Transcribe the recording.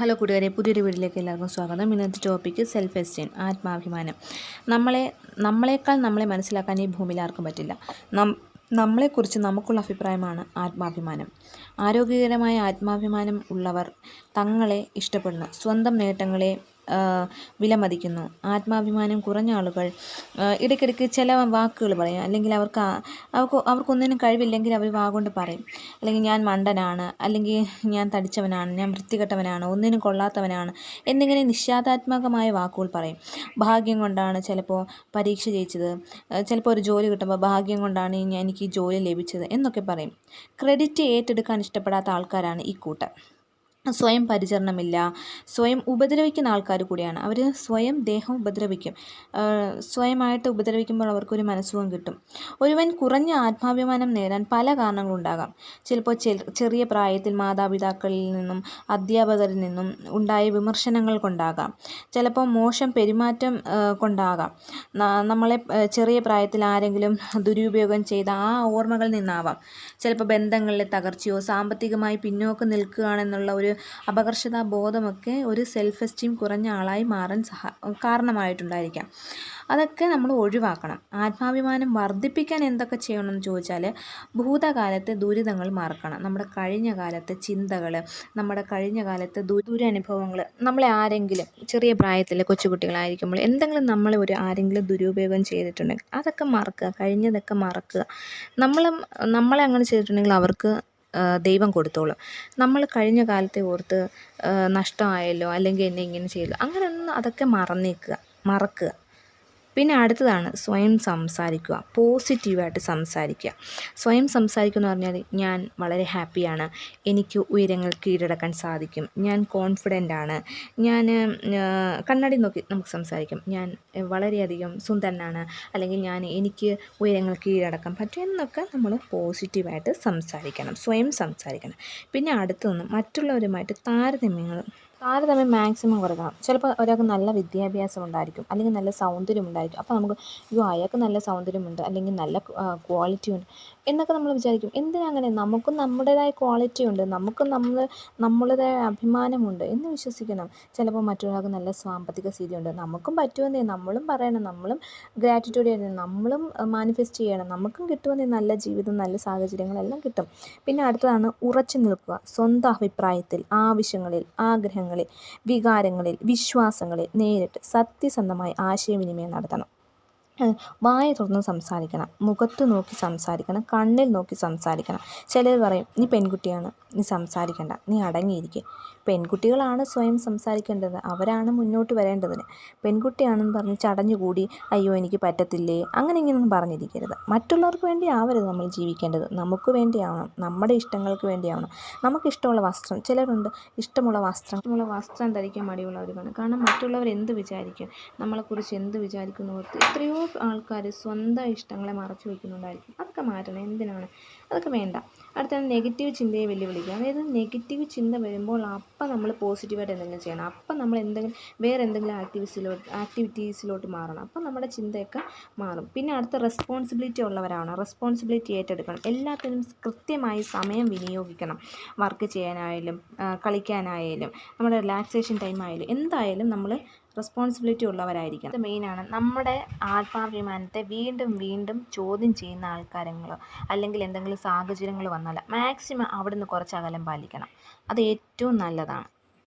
Hello കൂട്ടുകാരെ പുതിയൊരു വീഡിയോയിലേക്ക് എല്ലാവർക്കും സ്വാഗതം. ഇന്നത്തെ ടോപ്പിക്ക് സെൽഫ് എസ്റ്റീം ആത്മാഭിമാനം. നമ്മളെ നമ്മളെക്കാൾ നമ്മളെ മനസ്സിലാക്കാൻ ഈ ഭൂമിയിൽ ആർക്കും പറ്റില്ല. നമ്മളെക്കുറിച്ച് നമുക്കുള്ള അഭിപ്രായമാണ് ആത്മാഭിമാനം. ആരോഗ്യകരമായ ആത്മാഭിമാനം ഉള്ളവർ തങ്ങളെ ഇഷ്ടപ്പെടുന്ന സ്വന്തം നേട്ടങ്ങളെ വിലമതിക്കുന്നു. ആത്മാഭിമാനം കുറഞ്ഞ ആളുകൾ ഇടയ്ക്കിടയ്ക്ക് ചില വാക്കുകൾ പറയും. അല്ലെങ്കിൽ അവർക്ക് അവർക്ക് അവർക്കൊന്നിനും കഴിവില്ലെങ്കിൽ അവർ വാ കൊണ്ട് പറയും. അല്ലെങ്കിൽ ഞാൻ മണ്ടനാണ് അല്ലെങ്കിൽ ഞാൻ തടിച്ചവനാണ് ഞാൻ വൃത്തികെട്ടവനാണ് ഒന്നിനും കൊള്ളാത്തവനാണ് എന്നിങ്ങനെ നിഷേധാത്മകമായ വാക്കുകൾ പറയും. ഭാഗ്യം കൊണ്ടാണ് ചിലപ്പോൾ പരീക്ഷ ജയിച്ചത്. ചിലപ്പോൾ ഒരു ജോലി കിട്ടുമ്പോൾ ഭാഗ്യം കൊണ്ടാണ് എനിക്ക് ഈ ജോലി ലഭിച്ചത് എന്നൊക്കെ പറയും. ക്രെഡിറ്റ് ഏറ്റെടുക്കാൻ ഇഷ്ടപ്പെടാത്ത ആൾക്കാരാണ് ഈ കൂട്ടം. സ്വയം പരിചരണമില്ല സ്വയം ഉപദ്രവിക്കുന്ന ആൾക്കാർ കൂടിയാണ്. അവർ സ്വയം ദേഹം ഉപദ്രവിക്കും. സ്വയമായിട്ട് ഉപദ്രവിക്കുമ്പോൾ അവർക്കൊരു മനസ്സുഖം കിട്ടും. ഒരുവൻ കുറഞ്ഞ ആത്മാഭിമാനം നേടാൻ പല കാരണങ്ങളുണ്ടാകാം. ചിലപ്പോൾ ചെറിയ പ്രായത്തിൽ മാതാപിതാക്കളിൽ നിന്നും അധ്യാപകരിൽ നിന്നും ഉണ്ടായ വിമർശനങ്ങൾ കൊണ്ടാകാം. ചിലപ്പോൾ മോശം പെരുമാറ്റം കൊണ്ടാകാം. നമ്മളെ ചെറിയ പ്രായത്തിൽ ആരെങ്കിലും ദുരുപയോഗം ചെയ്ത ആ ഓർമ്മകളിൽ നിന്നാവാം. ചിലപ്പോൾ ബന്ധങ്ങളിലെ തകർച്ചയോ സാമ്പത്തികമായി പിന്നോക്കം നിൽക്കുകയാണെന്നുള്ള ഒരു അപകർഷതാ ബോധമൊക്കെ ഒരു സെൽഫ് എസ്റ്റീം കുറഞ്ഞ ആളായി മാറാൻ സഹ കാരണമായിട്ടുണ്ടായിരിക്കാം. അതൊക്കെ നമ്മൾ ഒഴിവാക്കണം. ആത്മാഭിമാനം വർദ്ധിപ്പിക്കാൻ എന്തൊക്കെ ചെയ്യണമെന്ന് ചോദിച്ചാൽ ഭൂതകാലത്തെ ദുരിതങ്ങൾ മറക്കണം. നമ്മുടെ കഴിഞ്ഞ കാലത്തെ ചിന്തകൾ നമ്മുടെ കഴിഞ്ഞ കാലത്തെ ദുരനുഭവങ്ങൾ നമ്മളെ ആരെങ്കിലും ചെറിയ പ്രായത്തിൽ കൊച്ചുകുട്ടികളായിരിക്കുമ്പോൾ എന്തെങ്കിലും നമ്മളെ ഒരു ആരെങ്കിലും ദുരുപയോഗം ചെയ്തിട്ടുണ്ടെങ്കിൽ അതൊക്കെ മറക്കുക കഴിഞ്ഞതൊക്കെ മറക്കുക. നമ്മൾ നമ്മളെ അങ്ങനെ ചെയ്തിട്ടുണ്ടെങ്കിൽ അവർക്ക് ദൈവം കൊടുത്തോളും. നമ്മൾ കഴിഞ്ഞ കാലത്തെ ഓർത്ത് നഷ്ടമായല്ലോ അല്ലെങ്കിൽ എന്നെ ഇങ്ങനെ ചെയ്തു. അങ്ങനെയൊന്നും അതൊക്കെ മറന്നേക്കുക മറക്കുക. പിന്നെ അടുത്തതാണ് സ്വയം സംസാരിക്കുക പോസിറ്റീവായിട്ട് സംസാരിക്കുക. സ്വയം സംസാരിക്കുക എന്ന് പറഞ്ഞാൽ ഞാൻ വളരെ ഹാപ്പിയാണ്. എനിക്ക് ഉയരങ്ങൾ കീഴടക്കാൻ സാധിക്കും. ഞാൻ കോൺഫിഡന്റ് ആണ്. ഞാൻ കണ്ണാടി നോക്കി നമുക്ക് സംസാരിക്കാം. ഞാൻ വളരെയധികം സുന്ദരനാണ്. അല്ലെങ്കിൽ ഞാൻ എനിക്ക് ഉയരങ്ങൾ കീഴടക്കാൻ പറ്റും എന്നൊക്കെ നമ്മൾ പോസിറ്റീവായിട്ട് സംസാരിക്കണം. സ്വയം സംസാരിക്കണം. പിന്നെ അടുത്തൊന്നും മറ്റുള്ളവരുമായിട്ട് താരതമ്യങ്ങൾ താരതമ്യം മാക്സിമം കുറയ്ക്കണം ചിലപ്പോൾ ഒരാൾക്ക് നല്ല വിദ്യാഭ്യാസം ഉണ്ടായിരിക്കും. അല്ലെങ്കിൽ നല്ല സൗന്ദര്യം ഉണ്ടായിരിക്കും. അപ്പോൾ നമുക്ക് അയ്യോ അയാൾക്ക് നല്ല സൗന്ദര്യമുണ്ട് അല്ലെങ്കിൽ നല്ല ക്വാളിറ്റി ഉണ്ട്. എന്നൊക്കെ നമ്മൾ വിചാരിക്കും. എന്തിനാ അങ്ങനെ നമുക്കും നമ്മുടേതായ ക്വാളിറ്റി ഉണ്ട്. നമുക്കും നമ്മൾ നമ്മളുടേതായ അഭിമാനമുണ്ട് എന്ന് വിശ്വസിക്കണം. ചിലപ്പോൾ മറ്റൊരാൾക്ക് നല്ല സാമ്പത്തിക സ്ഥിതിയുണ്ട് നമുക്കും പറ്റുമെന്നേ നമ്മളും പറയണം. നമ്മളും ഗ്രാറ്റിറ്റ്യൂഡ് ചെയ്യണം. നമ്മളും മാനിഫെസ്റ്റ് ചെയ്യണം. നമുക്കും കിട്ടുമെന്നേ നല്ല ജീവിതം നല്ല സാഹചര്യങ്ങളെല്ലാം കിട്ടും. പിന്നെ അടുത്തതാണ് ഉറച്ചു നിൽക്കുക. സ്വന്തം അഭിപ്രായത്തിൽ ആവശ്യങ്ങളിൽ ആഗ്രഹങ്ങളിൽ വികാരങ്ങളിൽ വിശ്വാസങ്ങളിൽ നേരിട്ട് സത്യസന്ധമായി ആശയവിനിമയം നടത്തണം. വായ തുറന്ന് സംസാരിക്കണം. മുഖത്ത് നോക്കി സംസാരിക്കണം. കണ്ണിൽ നോക്കി സംസാരിക്കണം. ചിലർ പറയും നീ പെൺകുട്ടിയാണ്. നീ സംസാരിക്കണ്ട. നീ അടങ്ങിയിരിക്കുക പെൺകുട്ടികളാണ് സ്വയം സംസാരിക്കേണ്ടത്. അവരാണ് മുന്നോട്ട് വരേണ്ടതിന്. പെൺകുട്ടിയാണെന്ന് പറഞ്ഞ് ചടഞ്ഞുകൂടി അയ്യോ എനിക്ക് പറ്റത്തില്ലേ? അങ്ങനെ ഇങ്ങനെയൊന്നും പറഞ്ഞിരിക്കരുത്. മറ്റുള്ളവർക്ക് വേണ്ടി ആവരുത് നമ്മൾ ജീവിക്കേണ്ടത്. നമുക്ക് വേണ്ടിയാവണം. നമ്മുടെ ഇഷ്ടങ്ങൾക്ക് വേണ്ടിയാവണം. നമുക്കിഷ്ടമുള്ള വസ്ത്രം. ചിലരുണ്ട് ഇഷ്ടമുള്ള വസ്ത്രം. ഇഷ്ടമുള്ള വസ്ത്രം ധരിക്കാൻ മടിയുള്ളവർ കാണും കാരണം മറ്റുള്ളവർ എന്ത് വിചാരിക്കും? നമ്മളെക്കുറിച്ച് എന്ത് വിചാരിക്കുന്നു? എത്രയോ ആൾക്കാർ സ്വന്തം ഇഷ്ടങ്ങളെ മറച്ചു വയ്ക്കുന്നുണ്ടായിരിക്കും അതൊക്കെ മാറ്റണം എന്തിനാണ്? അതൊക്കെ വേണ്ട. അടുത്താണ് നെഗറ്റീവ് ചിന്തയെ വെല്ലുവിളിക്കുക. അതായത് നെഗറ്റീവ് ചിന്ത വരുമ്പോൾ അപ്പം നമ്മൾ പോസിറ്റീവായിട്ട് എന്തെങ്കിലും ചെയ്യണം. അപ്പം നമ്മൾ എന്തെങ്കിലും വേറെ എന്തെങ്കിലും ആക്ടിവിറ്റീസിലോട്ട് ആക്ടിവിറ്റീസിലോട്ട് മാറണം. അപ്പം നമ്മുടെ ചിന്തയൊക്കെ മാറും. പിന്നെ അടുത്ത റെസ്പോൺസിബിലിറ്റി ഉള്ളവരാണ് റെസ്പോൺസിബിലിറ്റി ഏറ്റെടുക്കണം. എല്ലാത്തിനും കൃത്യമായി സമയം വിനിയോഗിക്കണം. വർക്ക് ചെയ്യാനായാലും കളിക്കാനായാലും നമ്മുടെ റിലാക്സേഷൻ ടൈം ആയാലും എന്തായാലും നമ്മൾ റെസ്പോൺസിബിലിറ്റി ഉള്ളവരായിരിക്കണം. അത് മെയിനാണ് നമ്മുടെ ആത്മാഭിമാനത്തെ വീണ്ടും വീണ്ടും ചോദ്യം ചെയ്യുന്ന ആൾക്കാരങ്ങൾ അല്ലെങ്കിൽ എന്തെങ്കിലും സാഹചര്യങ്ങൾ വന്നാൽ മാക്സിമം അവിടുന്ന് കുറച്ച് അകലം പാലിക്കണം. അത് ഏറ്റവും നല്ലതാണ്.